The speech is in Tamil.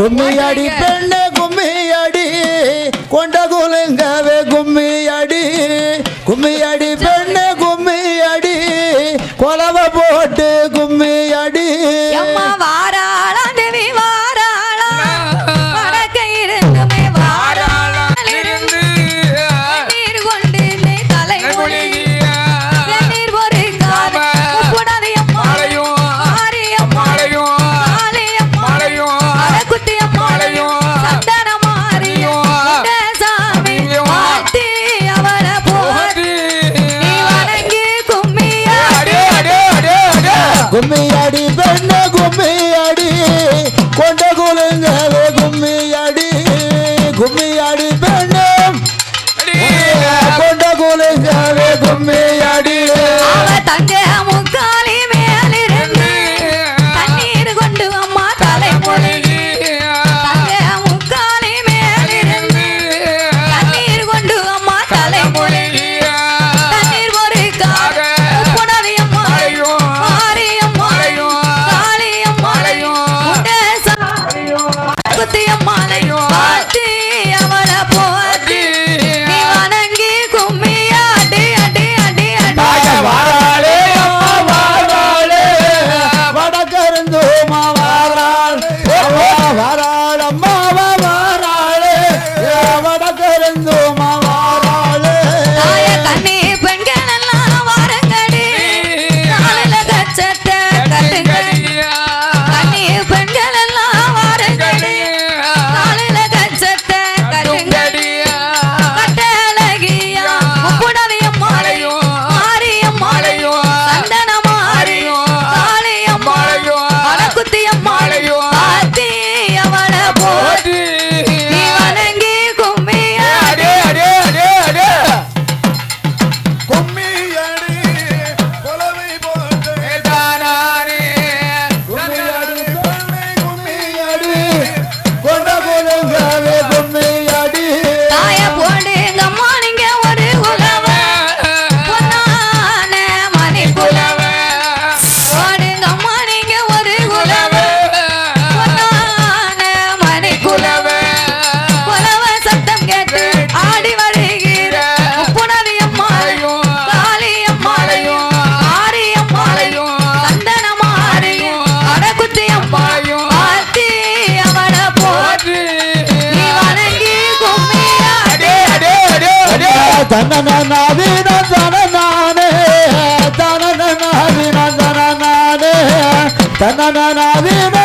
கும்மியடி பெண்ணே கும்மியடி. கொண்ட குலுங்கவே கும்மியடி. கும்மியடி பெண் கும்மியாடி பெண்ண கும்மியாடி கொண்ட குலுங்கவே கும்மியாடி கும்மி அம்மாவா? தனநாவின தனநானே தனநாவின தனநானே தனநாவின